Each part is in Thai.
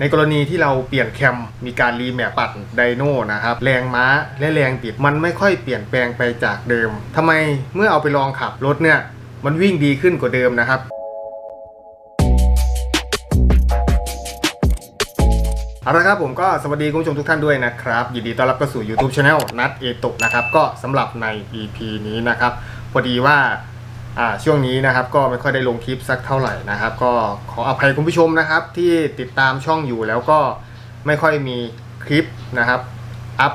ในกรณีที่เราเปลี่ยนแคมมีการรีแมปปัดไดโน่นะครับแรงม้าและแรงบิดมันไม่ค่อยเปลี่ยนแปลงไปจากเดิมทำไมเมื่อเอาไปลองขับรถเนี่ยมันวิ่งดีขึ้นกว่าเดิมนะครับเอาละครับผมก็สวัสดีคุณผู้ชมทุกท่านด้วยนะครับ ยินดีต้อนรับเข้าสู่ YouTube Channel นัดเอตุนะครับ ก็สำหรับใน EP นี้นะครับ พอดีว่า ช่วงนี้นะครับก็ไม่ค่อยได้ลงคลิปสักเท่าไหร่นะครับ ก็ขออภัยคุณผู้ชมนะครับ ที่ติดตามช่องอยู่แล้วก็ไม่ค่อยมีคลิปนะครับอัพ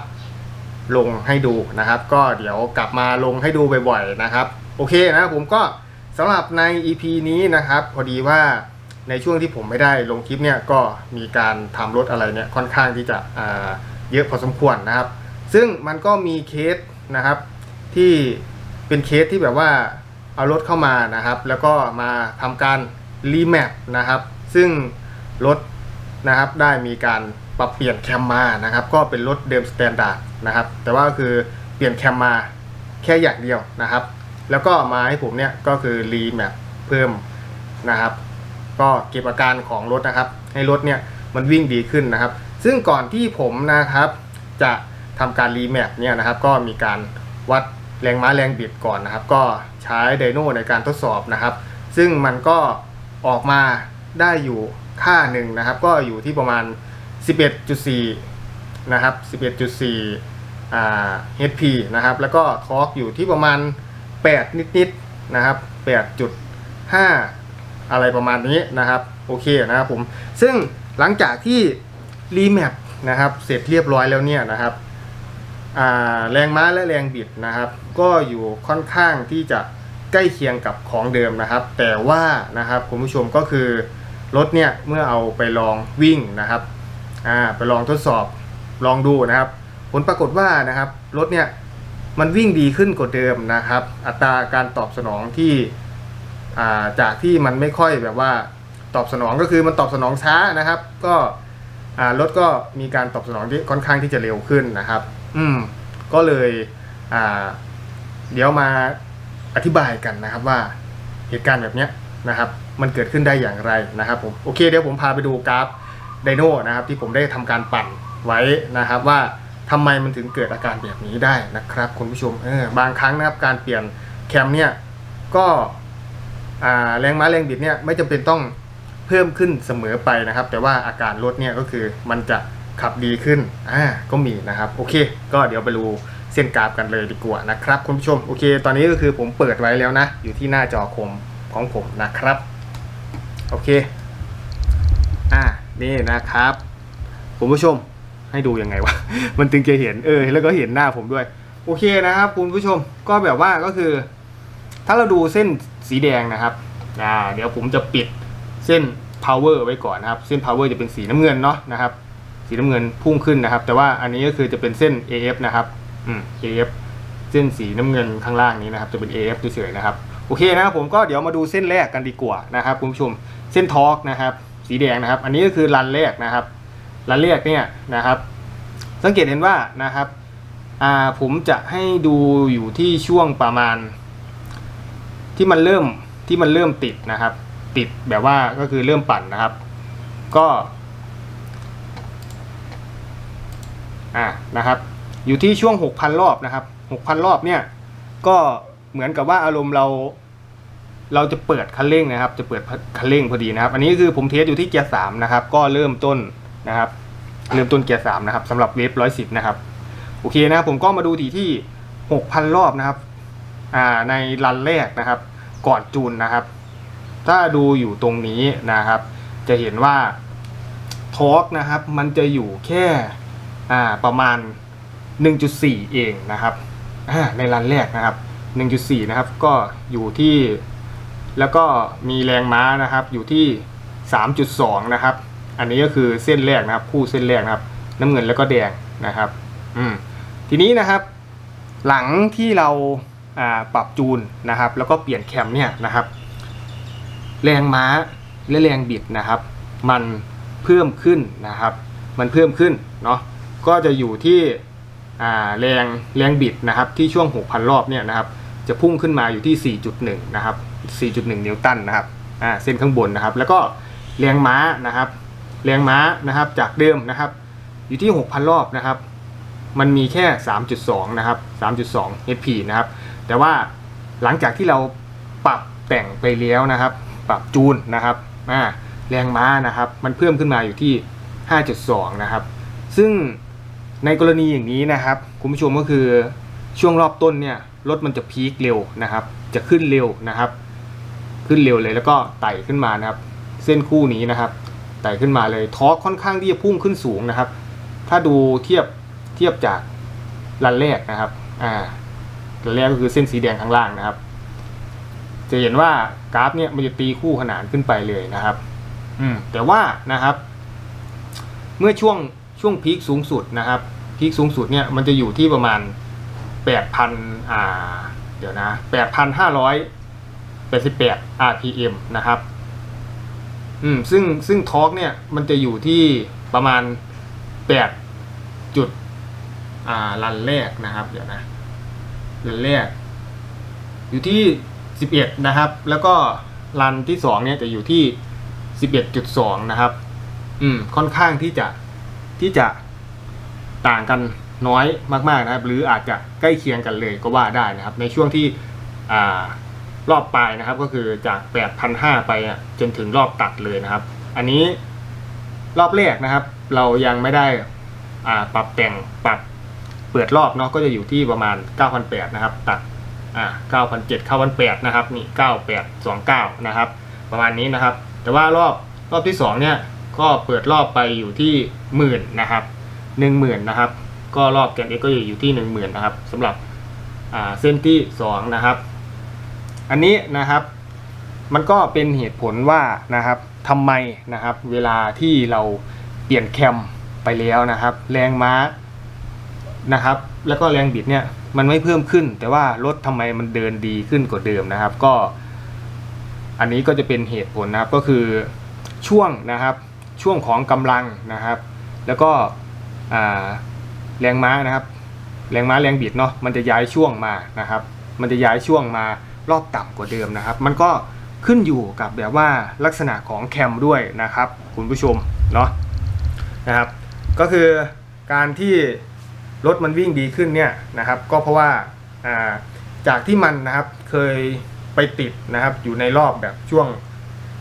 ลงให้ดูนะครับ ก็เดี๋ยวกลับมาลงให้ดูบ่อยๆนะครับ โอเคนะคผมก็สำหรับใน EP นี้นะครับ พอดีว่าในช่วงที่ผมไม่ได้ลงคลิปเนี่ยก็มีการทำรถอะไรเนี่ยค่อนข้างที่จะอ่าเยอะพอสมควรนะครับ ซึ่งมันก็มีเคสนะครับที่เป็นเคสที่แบบว่า เอารถเข้ามานะครับ แล้วก็มาทำการรีแมปนะครับ ซึ่งรถนะครับได้มีการปรับเปลี่ยนแคมมานะครับ ก็เป็นรถเดิมสแตนดาร์ดนะครับ แต่ว่าคือเปลี่ยนแคมมาแค่อย่างเดียวนะครับ แล้วก็มาให้ผมเนี่ยก็คือรีแมปเพิ่มนะครับ ก็เก็บอาการของรถนะครับ ให้รถเนี่ยมันวิ่งดีขึ้นนะครับ ซึ่งก่อนที่ผมนะครับจะทำการรีแมปเนี่ยนะครับ ก็มีการวัด แรงม้าแรงบิดก่อนนะครับ ก็ใช้ไดโน่ในการทดสอบนะครับ ซึ่งมันก็ออกมาได้อยู่ค่าหนึ่งนะครับ ก็อยู่ที่ประมาณ 11.4 นะครับ 11.4อ่า HP นะครับ แล้วก็ทอร์กอยู่ที่ประมาณ 8 นิดๆนะครับ 8.5 อะไรประมาณนี้นะครับ โอเคนะครับผม ซึ่งหลังจากที่รีแมปนะครับ เสร็จเรียบร้อยแล้วเนี่ยนะครับ แรงม้าและแรงบิดนะครับ ก็อยู่ค่อนข้างที่จะใกล้เคียงกับของเดิมนะครับ แต่ว่านะครับคุณผู้ชมก็คือรถเนี่ยเมื่อเอาไปลองวิ่งนะครับไปลองทดสอบลองดูนะครับ ผลปรากฏว่านะครับรถเนี่ยมันวิ่งดีขึ้นกว่าเดิมนะครับ อัตราการตอบสนองที่จากที่มันไม่ค่อยแบบว่าตอบสนองก็คือมันตอบสนองช้านะครับ ก็รถก็มีการตอบสนองที่ค่อนข้างที่จะเร็วขึ้นนะครับ อืม ก็เลยอ่า เดี๋ยวมาอธิบายกันนะครับว่าเหตุการณ์แบบเนี้ยนะครับ มันเกิดขึ้นได้อย่างไรนะครับผมโอเคเดี๋ยวผมพาไปดูกราฟไดโนนะครับ ที่ผมได้ทำการปั่นไว้นะครับ ว่าทำไมมันถึงเกิดอาการแบบนี้ได้นะครับ คุณผู้ชมเออบางครั้งนะครับการเปลี่ยนแคมเนี่ยก็แรงม้าแรงบิดเนี่ยไม่จำเป็นต้องเพิ่มขึ้นเสมอไปนะครับ แต่ว่าอาการรถเนี่ยก็คือมันจะ ขับดีขึ้นอ่าก็มีนะครับโอเค ก็เดี๋ยวไปดูเส้นกราฟกันเลยดีกว่านะครับคุณผู้ชมโอเค ตอนนี้ก็คือผมเปิดไว้แล้วนะ อยู่ที่หน้าจอคมของผมนะครับโอเคอ่านี่นะครับคุณผู้ชมให้ดูยังไงวะ มันถึงจะเห็นเออ แล้วก็เห็นหน้าผมด้วย โอเคนะครับ คุณผู้ชมก็แบบว่าก็คือ ถ้าเราดูเส้นสีแดงนะครับอ่าเดี๋ยวผมจะปิดเส้น power ไว้ก่อนนะครับ เส้น power จะเป็นสีน้ำเงินเนาะนะครับ สีน้ำเงินพุ่งขึ้นนะครับ แต่ว่าอันนี้ก็คือจะเป็นเส้น AF นะครับอืม AF เส้นสีน้ำเงินข้างล่างนี้นะครับ จะเป็น AF เฉยๆนะครับโอเคนะครับผมก็เดี๋ยวมาดูเส้นแรกกันดีกว่านะครับคุณผู้ชมเส้นทอร์กนะครับ สีแดงนะครับ อันนี้ก็คือรันแรกนะครับรันแรกเนี่ยนะครับ สังเกตเห็นว่านะครับอ่าผมจะให้ดูอยู่ที่ช่วงประมาณ ที่มันเริ่มที่มันเริ่มติดนะครับ ติดแบบว่าก็คือเริ่มปั่นนะครับ ก็ อ่านะครับ อยู่ที่ช่วง 6,000 รอบนะครับ6,000 รอบเนี่ย ก็เหมือนกับว่าอารมณ์เราเราจะเปิดคันเร่งนะครับ จะเปิดคันเร่งพอดีนะครับ อันนี้คือผมเทสอยู่ที่เกียร์สามนะครับ ก็เริ่มต้นนะครับ เริ่มต้นเกียร์สามนะครับสำหรับเวฟร้อยสิบนะครับ โอเคนะครับ ผมก็มาดูที่ที่6,000รอบนะครับ อ่า ในรันแรกนะครับ ก่อนจูนนะครับ ถ้าดูอยู่ตรงนี้นะครับ จะเห็นว่าทอร์กนะครับ มันจะอยู่แค่ ประมาณ 1.4 เองนะครับในรันแรกนะครับ 1.4 นะครับก็อยู่ที่แล้วก็มีแรงม้านะครับอยู่ที่ 3.2 นะครับ อันนี้ก็คือเส้นแรกนะครับ คู่เส้นแรกนะครับ น้ำเงินแล้วก็แดงนะครับอืมทีนี้นะครับ หลังที่เราอ่าปรับจูนนะครับ แล้วก็เปลี่ยนแคมเนี่ยนะครับ แรงม้าและแรงบิดนะครับ มันเพิ่มขึ้นนะครับ มันเพิ่มขึ้นเนาะ ก็จะอยู่ที่แรงแรงบิดนะครับที่ช่วง 6,000 รอบเนี่ยนะครับจะพุ่งขึ้นมาอยู่ที่ 4.1 นะครับ 4.1 นิวตันนะครับอ่าเส้นข้างบนนะครับ แล้วก็แรงม้านะครับ แรงม้านะครับจากเดิมนะครับ อยู่ที่ 6,000 รอบนะครับ มันมีแค่ 3.2 นะครับ 3.2 HP นะครับ แต่ว่าหลังจากที่เราปรับแต่งไปแล้วนะครับ ปรับจูนนะครับอ่าแรงม้านะครับ มันเพิ่มขึ้นมาอยู่ที่ 5.2 นะครับ ซึ่ง ในกรณีอย่างนี้นะครับ คุณผู้ชมก็คือช่วงรอบต้นเนี่ยรถมันจะพีคเร็วนะครับ จะขึ้นเร็วนะครับ ขึ้นเร็วเลยแล้วก็ไต่ขึ้นมานะครับ เส้นคู่นี้นะครับ ไต่ขึ้นมาเลยทอร์คค่อนข้างที่จะพุ่งขึ้นสูงนะครับ ถ้าดูเทียบเทียบจากรันแรกนะครับ อ่ารันแรกก็คือเส้นสีแดงข้างล่างนะครับ จะเห็นว่ากราฟเนี่ยมันจะตีคู่ขนานขึ้นไปเลยนะครับ อืมแต่ว่านะครับ เมื่อช่วง ช่วงพีคสูงสุดนะครับพีคสูงสุดเนี่ยมันจะอยู่ที่ประมาณแปดพันอ่าเดี๋ยวนะแปดพันห้าร้อยแปดสิบแปด RPM นะครับอืมซึ่งซึ่งทอร์กเนี่ยมันจะอยู่ที่ประมาณแปดจุดอ่ารันแรกนะครับ เดี๋ยวนะรันแรก อยู่ที่สิบเอ็ดนะครับ แล้วก็รันที่สองเนี่ยจะอยู่ที่สิบเอ็ดจุดสองนะครับ อืมค่อนข้างที่จะ ที่จะต่างกันน้อยมากๆนะครับ หรืออาจจะใกล้เคียงกันเลยก็ว่าได้นะครับ ในช่วงที่รอบปลายนะครับ ก็คือจาก 8,500 ไปจนถึงรอบตัดเลยนะครับ อันนี้รอบแรกนะครับ เรายังไม่ได้ปรับแต่งปรับเปิดรอบเนาะก็จะอยู่ที่ประมาณ 9,800 นะครับ ตัดอ่า9,700 9,800 นะครับ นี่ 9829 นะครับ ประมาณนี้นะครับ แต่ว่ารอบรอบที่สองเนี่ย ก็เปิดรอบไปอยู่ที่หมื่นนะครับหนึ่งหมื่นนะครับ ก็รอบแกนเอ็กก็อยู่ที่หนึ่งหมื่นนะครับสำหรับเส้นที่สองนะครับ อันนี้นะครับมันก็เป็นเหตุผลว่านะครับทำไมนะครับ เวลาที่เราเปลี่ยนแคมไปแล้วนะครับ แรงม้านะครับ แล้วก็แรงบิดเนี่ยมันไม่เพิ่มขึ้น แต่ว่ารถทำไมมันเดินดีขึ้นกว่าเดิมนะครับ ก็ อันนี้ก็จะเป็นเหตุผลนะครับก็คือช่วงนะครับ ช่วงของกำลังนะครับ แล้วก็แรงม้านะครับ แรงม้าแรงบิดเนาะมันจะย้ายช่วงมานะครับ มันจะย้ายช่วงมารอบต่ำกว่าเดิมนะครับ มันก็ขึ้นอยู่กับแบบว่าลักษณะของแคมด้วยนะครับ คุณผู้ชมเนาะนะครับ ก็คือการที่รถมันวิ่งดีขึ้นเนี่ยนะครับ ก็เพราะว่าาจากที่มันนะครับเคยไปติดนะครับ อยู่ในรอบแบบช่วง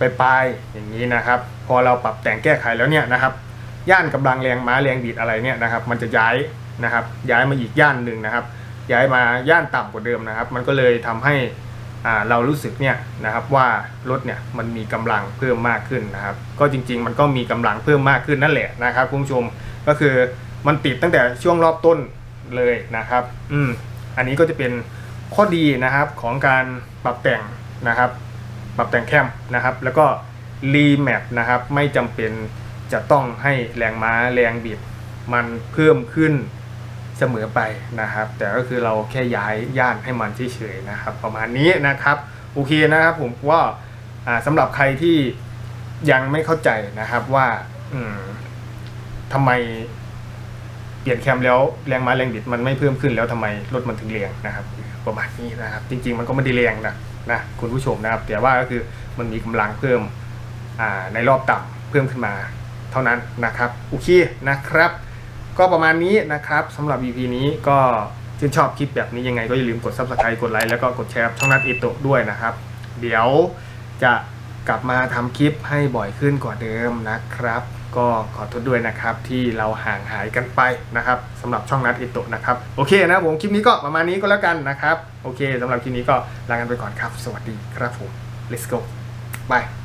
ปลายๆอย่างนี้นะครับ อเราปรับแต่งแก้ไขแล้วเนี่ยนะครับ ย่านกำลังแรงม้าแรงบิดอะไรเนี่ยนะครับ มันจะย้ายนะครับ ย้ายมาอีกย่านหนึ่งนะครับ ย้ายมาย่านต่ำกว่าเดิมนะครับ มันก็เลยทำให้เรารู้สึกเนี่ยนะครับว่ารถเนี่ยมันมีกำลังเพิ่มมากขึ้นนะครับ ก็จริง ๆ มันก็มีกำลังเพิ่มมากขึ้นนั่นแหละนะครับคุณผู้ชมก็คือมันติดตั้งแต่ช่วงรอบต้นเลยนะครับ อืมอันนี้ก็จะเป็นข้อดีนะครับของการปรับแต่งนะครับ ปรับแต่งแคมนะครับ แล้วก็ รีแมปนะครับ ไม่จำเป็นจะต้องให้แรงม้าแรงบิดมันเพิ่มขึ้นเสมอไปนะครับ แต่ก็คือเราแค่ย้ายย่านให้มันเฉยๆนะครับ ประมาณนี้นะครับโอเคนะครับผมว่าสำหรับใครที่ยังไม่เข้าใจนะครับว่าทำไมเปลี่ยนแคมแล้วแรงม้าแรงบิดมันไม่เพิ่มขึ้นแล้วทำไมรถมันถึงแรงนะครับ ประมาณนี้นะครับ จริง ๆ มันก็ไม่ได้แรงนะนะคุณผู้ชมนะครับ แต่ว่าก็คือมันมีกำลังเพิ่ม ในรอบต่ำเพิ่มขึ้นมาเท่านั้นนะครับโอเคนะครับ ก็ประมาณนี้นะครับสำหรับ EP นี้ก็ชื่นชอบคลิปแบบนี้ยังไงก็อย่าลืมกด Subscribe กดไลค์แล้วก็กดแชร์ช่องนัดเอโตด้วยนะครับ เดี๋ยวจะกลับมาทำคลิปให้บ่อยขึ้นกว่าเดิมนะครับ ก็ขอโทษด้วยนะครับที่เราห่างหายกันไปนะครับสำหรับช่องนัดเอโตนะครับโอเคนะผมคลิปนี้ก็ประมาณนี้ก็แล้วกันนะครับโอเคสำหรับคลิปนี้ก็ลากันไปก่อนครับ สวัสดีครับผม let's go bye